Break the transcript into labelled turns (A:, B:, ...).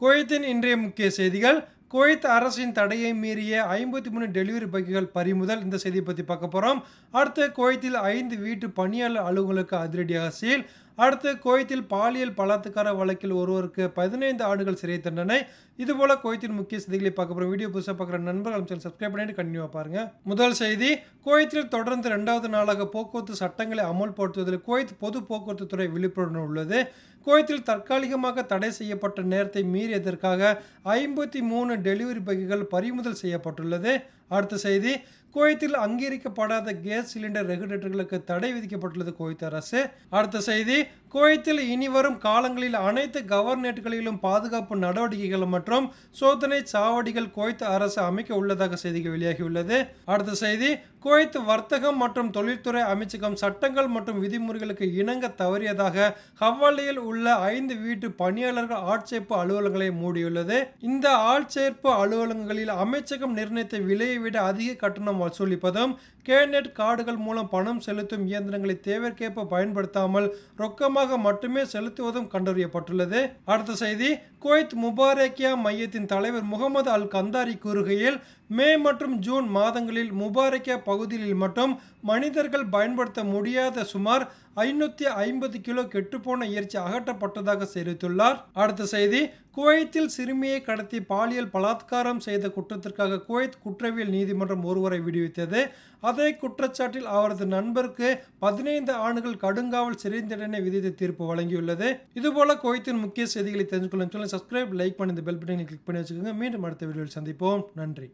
A: குவைத்தின் இன்றைய முக்கிய செய்திகள். குவைத் அரசின் தடையை மீறிய ஐம்பத்தி மூணு டெலிவரி பைக்குகள் பறிமுதல். இந்த செய்தியை பற்றி பார்க்க போகிறோம் அடுத்து குவைத்தில் ஐந்து வீட்டு பணியாளர் அலுவலர்களுக்கு அதிரடியாக சீல். அடுத்து குவைத்தில் பாலியல் பலாத்கார வழக்கில் ஒருவருக்கு பதினைந்து ஆண்டுகள் சிறை தண்டனை. இதுபோல குவைத்தின் முக்கிய செய்திகளை பார்க்க போகிறோம் வீடியோ புதுசாக பார்க்குற நண்பர்கள் சேனல் சப்ஸ்கிரைப் பண்ணிட்டு கண்டினியூவாக பாருங்கள் முதல் செய்தி குவைத்தில் தொடர்ந்து ரெண்டாவது நாளாக போக்குவரத்து சட்டங்களை அமல்படுத்துவதில் குவைத் பொது போக்குவரத்து துறை விழிப்புணர்வு உள்ளது. குவைத்தில் தற்காலிகமாக தடை செய்யப்பட்ட நேரத்தை மீறியதற்காக ஐம்பத்தி மூணு டெலிவரி பைக்குகள் பறிமுதல் செய்யப்பட்டுள்ளது? அடுத்த செய்தி குவைத்தில் அங்கீகரிக்கப்படாத கேஸ் சிலிண்டர் ரெகுலேட்டர்களுக்கு தடை விதிக்கப்பட்டுள்ளது குவைத் அரசு. அடுத்த செய்தி குவைத்தில் இனி வரும் காலங்களில் அனைத்து கவர்னேட்டுகளிலும் பாதுகாப்பு நடவடிக்கைகள் மற்றும் சோதனை சாவடிகள் குவைத் அரசு அமைக்க உள்ளதாக செய்திகள் வெளியாகியுள்ளது. அடுத்த செய்தி குவைத் வர்த்தகம் மற்றும் தொழில்துறை அமைச்சகம் சட்டங்கள் மற்றும் விதிமுறைகளுக்கு இணங்க தவறியதாக ஹவாலியில் உள்ள ஐந்து வீட்டு பணியாளர்கள் ஆட்சேர்ப்பு அலுவலகங்களை மூடியுள்ளது. இந்த ஆட்சேர்ப்பு அலுவலகங்களில் அமைச்சகம் நிர்ணயித்த விலையை விட அதிக கட்டணம் வசூலிப்பதும் கேநெட் கார்டுகள் மூலம் பணம் செலுத்தும் இயந்திரங்களை தேவைக்கேற்ப பயன்படுத்தாமல் ரொக்கமாக மட்டுமே செலுத்துவதும் கண்டறியப்பட்டுள்ளது. அடுத்த செய்தி குவைத் முபாரக்கியா மையத்தின் தலைவர் முகமது அல் கந்தாரி கூறுகையில் மே மற்றும் ஜூன் மாதங்களில் முபாரக்கியா பகுதியில் மட்டும் மனிதர்கள் பயன்படுத்த முடியாத சுமார் ஐநூற்றி ஐம்பது கிலோ கெட்டுப்போன இறைச்சி அகற்றப்பட்டதாக தெரிவித்துள்ளார். அடுத்த செய்தி குவைத்தில் சிறுமியை கடத்தி பாலியல் பலாத்காரம் செய்த குற்றத்திற்காக குவைத் குற்றவியல் நீதிமன்றம் ஒருவரை விடுவித்தது. அதே குற்றச்சாட்டில் அவரது நண்பருக்கு பதினைந்து ஆண்டுகள் கடுங்காவல் சிறை தண்டனை விதித்து தீர்ப்பு வழங்கியுள்ளது. இதுபோல குவைத்தின் முக்கிய செய்திகளை தெரிஞ்சு கொள்ளும் சப்ஸ்கிரைப் லைக் பண்ணி இந்த பெல் பட்டனை கிளிக் பண்ணி வச்சுக்கோங்க. மீண்டும் அடுத்த வீடியோவில் சந்திப்போம். நன்றி.